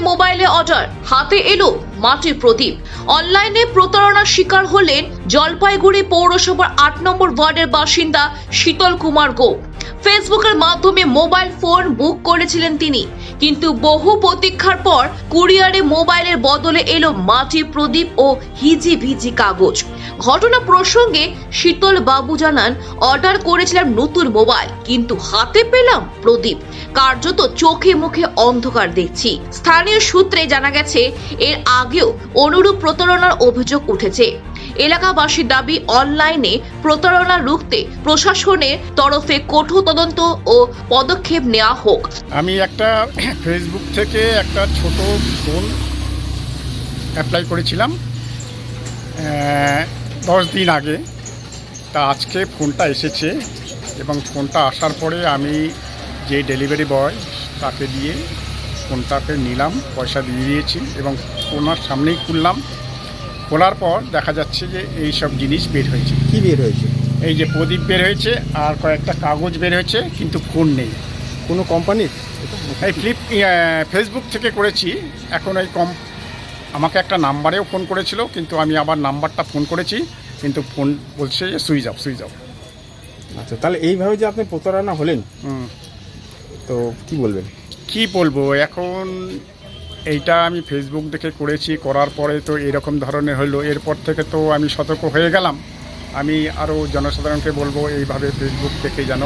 মোবাইলে অর্ডার হাতে এলো মাটির প্রদীপ। অনলাইনে প্রতারণার শিকার হলেন জলপাইগুড়ি পৌরসভার আট নম্বর ওয়ার্ডের বাসিন্দা শীতল কুমার গো ফেসবুকের মাধ্যমে মোবাইল ফোন বুক করেছিলেন তিনি। কিন্তু বহু প্রতীক্ষার পর কুরিয়ারে মোবাইলের বদলে এলো মাটির প্রদীপ ও হিজি ভিজি কাগজ। ঘটনা প্রসঙ্গে শীতল বাবু জানান, অর্ডার করেছিলাম নতুন মোবাইল, কিন্তু হাতে পেলাম প্রদীপ। কার্যত চোখে মুখে অন্ধকার দেখছি। স্থানীয় সূত্রে জানা গেছে, এর আগেও অনুরূপ প্রতারণার অভিযোগ উঠেছে। এলাকাবাসীর দাবি, অনলাইনে প্রতারণা রুখতে প্রশাসনের তরফে কঠোর তদন্ত ও পদক্ষেপ নেওয়া হোক। আমি একটা ফেসবুক থেকে একটা ছোট ফোন অ্যাপ্লাই করেছিলাম দশ দিন আগে। তা আজকে ফোনটা এসেছে এবং ফোনটা আসার পরে আমি যে ডেলিভারি বয় তাকে দিয়ে ফোনটাকে নিলাম পয়সা দিয়ে দিয়েছি এবং ওনার সামনেই খুললাম। খোলার পর দেখা যাচ্ছে যে এই সব জিনিস বের হয়েছে। কি বের হয়েছে? এই যে প্রদীপ বের হয়েছে আর কয়েকটা কাগজ বের হয়েছে কিন্তু ফোন নেই। কোনো কোম্পানির এই ফ্লিপ ফেসবুক থেকে করেছি। এখন এই কম আমাকে একটা নাম্বারেও ফোন করেছিল কিন্তু আমি আবার নাম্বারটা ফোন করেছি কিন্তু ফোন বলছে যে সুইচ অফ সুইচ অফ। আচ্ছা তাহলে এইভাবে যে আপনি প্রতারণা হলেন তো কি বলবেন? কি বলব এখন এইটা আমি ফেসবুক দেখে করেছি করার পরে তো এরকম ধরনের হলো। এরপর থেকে তো আমি সতর্ক হয়ে গেলাম। আমি আরও জনসাধারণকে বলব এইভাবে ফেসবুক থেকে যেন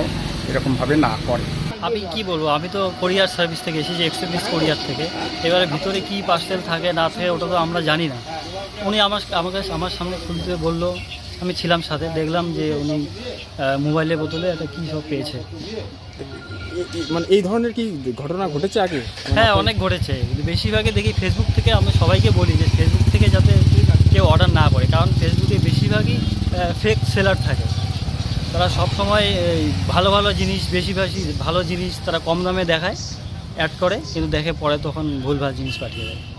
এরকমভাবে না করে। আমি কি বলব? আমি তো কোরিয়ার সার্ভিস থেকে এসেছি এক্সপ্রেস কোরিয়ার থেকে। এবারে ভিতরে কি পার্সেল থাকে না থাকে ওটা তো আমরা জানি না। উনি আমার আমাকে আমার সামনে খুলতে বলল আমি ছিলাম সাথে দেখলাম যে উনি মোবাইলের বোতলে একটা কী সব পেয়েছে। মানে এই ধরনের কি ঘটনা ঘটেছে আগে? হ্যাঁ অনেক ঘটেছে। কিন্তু বেশিরভাগই দেখি ফেসবুক থেকে আমি সবাইকে বলি যে ফেসবুক থেকে যাতে কেউ অর্ডার না করে। কারণ ফেসবুকে বেশিরভাগই ফেক সেলার থাকে। তারা সব সময় এই ভালো ভালো জিনিস, বেশি বেশি ভালো জিনিস তারা কম দামে দেখায় অ্যাড করে, কিন্তু দেখে পরে তখন ভুলভাল জিনিস পাঠিয়ে দেয়।